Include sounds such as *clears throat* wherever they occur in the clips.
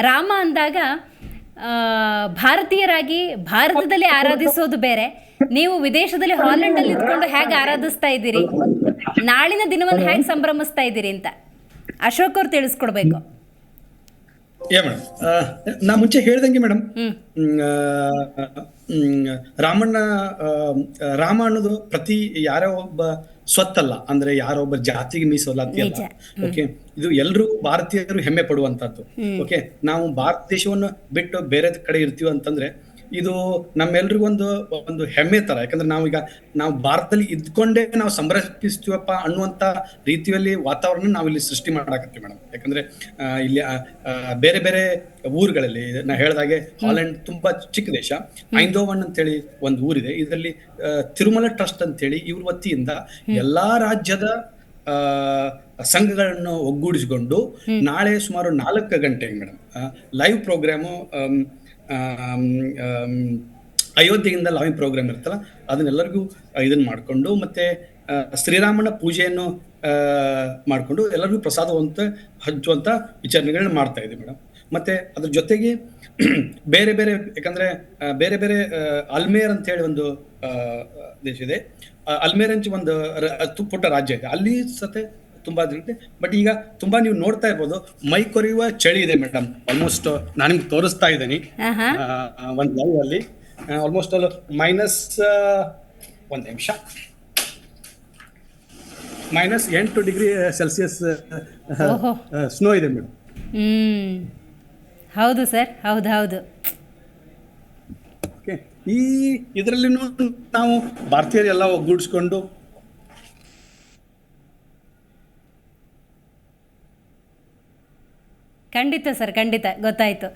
ರಾಮ ಅಂದಾಗ ಭಾರತೀಯರಾಗಿ ಭಾರತದಲ್ಲಿ ಆರಾಧಿಸೋದು ಬೇರೆ. ನೀವು ವಿದೇಶದಲ್ಲಿ ಹಾಲೆಂಡ್ ಅಲ್ಲಿ ಇದ್ಕೊಂಡು ಹೇಗೆ ಆರಾಧಿಸ್ತಾ ಇದ್ದೀರಿ? ನಾಳಿನ ದಿನವನ್ನು ಹೇಗೆ ಸಂಭ್ರಮಿಸ್ತಾ ಇದ್ದೀರಿ ಅಂತ. ಅಶೋಕ್ ಅವ್ರು ತಿಳಿಸ್ಕೊಡ್ಬೇಕು. ಯಾ ಮೇಡಮ್ ನಾ ಮುಂಚೆ ಹೇಳ್ದಂಗೆ ಮೇಡಮ್ ಹ್ಮ್. ರಾಮಣ್ಣ ಆ, ರಾಮ ಅನ್ನೋದು ಪ್ರತಿ ಯಾರೋ ಒಬ್ಬ ಸ್ವತ್ತಲ್ಲ. ಅಂದ್ರೆ ಯಾರೋ ಒಬ್ಬ ಜಾತಿಗೆ ಮೀಸಲ್ಲ. ಓಕೆ ಇದು ಎಲ್ಲರೂ ಭಾರತೀಯರು ಹೆಮ್ಮೆ ಪಡುವಂತದ್ದು ಓಕೆ ನಾವು ಭಾರತ ದೇಶವನ್ನು ಬಿಟ್ಟು ಬೇರೆ ಕಡೆ ಇರ್ತೀವಿ ಅಂತಂದ್ರೆ ಇದು ನಮ್ಮೆಲ್ರಿಗೂ ಒಂದು ಒಂದು ಹೆಮ್ಮೆ ತರ. ಯಾಕಂದ್ರೆ ನಾವೀಗ ನಾವು ಭಾರತದಲ್ಲಿ ಇದ್ಕೊಂಡೇ ನಾವು ಸಂರಕ್ಷಿಸ್ತೀವಪ್ಪ ಅನ್ನುವಂತ ರೀತಿಯಲ್ಲಿ ವಾತಾವರಣ ನಾವು ಇಲ್ಲಿ ಸೃಷ್ಟಿ ಮಾಡಾಕತ್ತೀವಿ ಮೇಡಮ್. ಯಾಕಂದ್ರೆ ಇಲ್ಲಿ ಬೇರೆ ಬೇರೆ ಊರುಗಳಲ್ಲಿ ನಾ ಹೇಳ್ದಾಗೆ ಹಾಲೆಂಡ್ ತುಂಬಾ ಚಿಕ್ಕ ದೇಶ. ಐಂದೋವನ್ ಅಂತೇಳಿ ಒಂದು ಊರಿದೆ. ಇದರಲ್ಲಿ ತಿರುಮಲ ಟ್ರಸ್ಟ್ ಅಂತೇಳಿ ಇವ್ರ ವತಿಯಿಂದ ಎಲ್ಲಾ ರಾಜ್ಯದ ಆ, ಸಂಘಗಳನ್ನು ಒಗ್ಗೂಡಿಸಿಕೊಂಡು ನಾಳೆ ಸುಮಾರು ನಾಲ್ಕು ಗಂಟೆಗೆ ಮೇಡಮ್ ಲೈವ್ ಪ್ರೋಗ್ರಾಮು ಅಯೋಧ್ಯೆಯಿಂದ ಲಾವಿಂಗ್ ಪ್ರೋಗ್ರಾಮ್ ಇರ್ತಲ್ಲ ಅದನ್ನೆಲ್ಲರಿಗೂ ಇದನ್ನ ಮಾಡಿಕೊಂಡು ಮತ್ತೆ ಶ್ರೀರಾಮನ ಪೂಜೆಯನ್ನು ಮಾಡಿಕೊಂಡು ಎಲ್ಲರಿಗೂ ಪ್ರಸಾದವಂತ ಹಚ್ಚುವಂಥ ವಿಚಾರಣೆಗಳನ್ನ ಮಾಡ್ತಾ ಇದ್ದೀವಿ ಮೇಡಮ್ ಮತ್ತೆ ಅದ್ರ ಜೊತೆಗೆ *clears throat* ಬೇರೆ ಬೇರೆ, ಯಾಕಂದ್ರೆ ಬೇರೆ ಬೇರೆ ಅಲ್ಮೇರ್ ಅಂತ ಹೇಳಿ ಒಂದು ದೇಶ ಇದೆ. ಅಲ್ಮೇರ್ ಅಂತ ಒಂದು ಪುಟ್ಟ ರಾಜ್ಯ ಇದೆ. ಅಲ್ಲಿ ಸತೆ ತುಂಬಾ ಇರುತ್ತೆ ಬಟ್ ಈಗ ತುಂಬಾ ನೀವು ನೋಡ್ತಾ ಇರ್ಬೋದು ಮೈ ಕೊರೆಯುವ ಚಳಿ ಇದೆ ಮೇಡಮ್ ಆಲ್ಮೋಸ್ಟ್ ನಾನು ನಿಮ್ಗೆ ತೋರಿಸ್ತಾ ಇದ್ದೀನಿ. ಒಂದ್ ಲೈವ್ ಅಲ್ಲಿ. ಆಲ್ಮೋಸ್ಟ್ ಅಲ್ಲಿ ಮೈನಸ್ ಒಂದು ನಿಮಿಷ. ಮೈನಸ್ ಎಂಟು ಡಿಗ್ರಿ ಸೆಲ್ಸಿಯಸ್ ಸ್ನೋ ಇದೆ ಮೇಡಮ್ ಹೌದು ಸರ್ ಹೌದು ಹೌದು. ಈ ಇದರಲ್ಲಿ ನಾವು ಭಾರತೀಯರೆಲ್ಲ ಒಗ್ಗೂಡಿಸ್ಕೊಂಡು ಖಂಡಿತ ಸರ್, ಖಂಡಿತ. ಗೊತ್ತಾಯಿತು.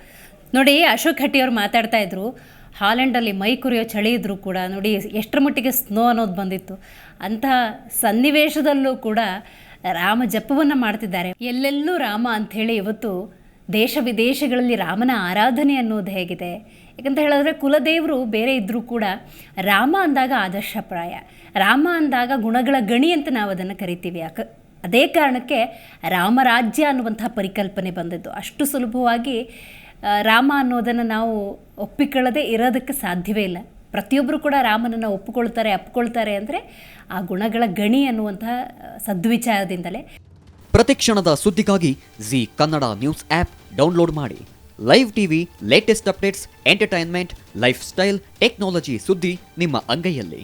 ನೋಡಿ, ಅಶೋಕ್ ಅವ್ರು ಮಾತಾಡ್ತಾ ಇದ್ರು. ಹಾಲೆಂಡಲ್ಲಿ ಮೈ ಕುರಿಯೋ ಚಳಿ ಇದ್ದರೂ ಕೂಡ ನೋಡಿ, ಎಷ್ಟರ ಮಟ್ಟಿಗೆ ಸ್ನೋ ಅನ್ನೋದು ಬಂದಿತ್ತು. ಅಂತಹ ಸನ್ನಿವೇಶದಲ್ಲೂ ಕೂಡ ರಾಮ ಜಪವನ್ನು ಮಾಡ್ತಿದ್ದಾರೆ. ಎಲ್ಲೆಲ್ಲೂ ರಾಮ ಅಂಥೇಳಿ ಇವತ್ತು ದೇಶ ವಿದೇಶಗಳಲ್ಲಿ ರಾಮನ ಆರಾಧನೆ ಅನ್ನೋದು ಹೇಗಿದೆ. ಯಾಕಂತ ಹೇಳಿದ್ರೆ ಕುಲದೇವರು ಬೇರೆ ಇದ್ದರೂ ಕೂಡ ರಾಮ ಅಂದಾಗ ಆದರ್ಶಪ್ರಾಯ ರಾಮ ಅಂದಾಗ ಗುಣಗಳ ಗಣಿ ಅಂತ ನಾವು ಅದನ್ನು ಕರಿತೀವಿ. ಯಾಕೆ ಅದೇ ಕಾರಣಕ್ಕೆ ರಾಮರಾಜ್ಯ ಅನ್ನುವಂಥ ಪರಿಕಲ್ಪನೆ ಬಂದದ್ದು. ಅಷ್ಟು ಸುಲಭವಾಗಿ ರಾಮ ಅನ್ನೋದನ್ನು ನಾವು ಒಪ್ಪಿಕೊಳ್ಳದೆ ಇರೋದಕ್ಕೆ ಸಾಧ್ಯವೇ ಇಲ್ಲ. ಪ್ರತಿಯೊಬ್ಬರು ಕೂಡ ರಾಮನನ್ನು ಒಪ್ಪಿಕೊಳ್ತಾರೆ ಅಪ್ಕೊಳ್ತಾರೆ ಅಂದರೆ ಆ ಗುಣಗಳ ಗಣಿ ಅನ್ನುವಂತಹ ಸದ್ವಿಚಾರದಿಂದಲೇ. ಸದ್ವಿಚಾರದಿಂದಲೇ ಪ್ರತಿಕ್ಷಣದ ಸುದ್ದಿಗಾಗಿ Zee Kannada news app download ಮಾಡಿ. Live TV, latest updates, entertainment, life style, technology ಸುದ್ದಿ ನಿಮ್ಮ ಅಂಗೈಯಲ್ಲಿ.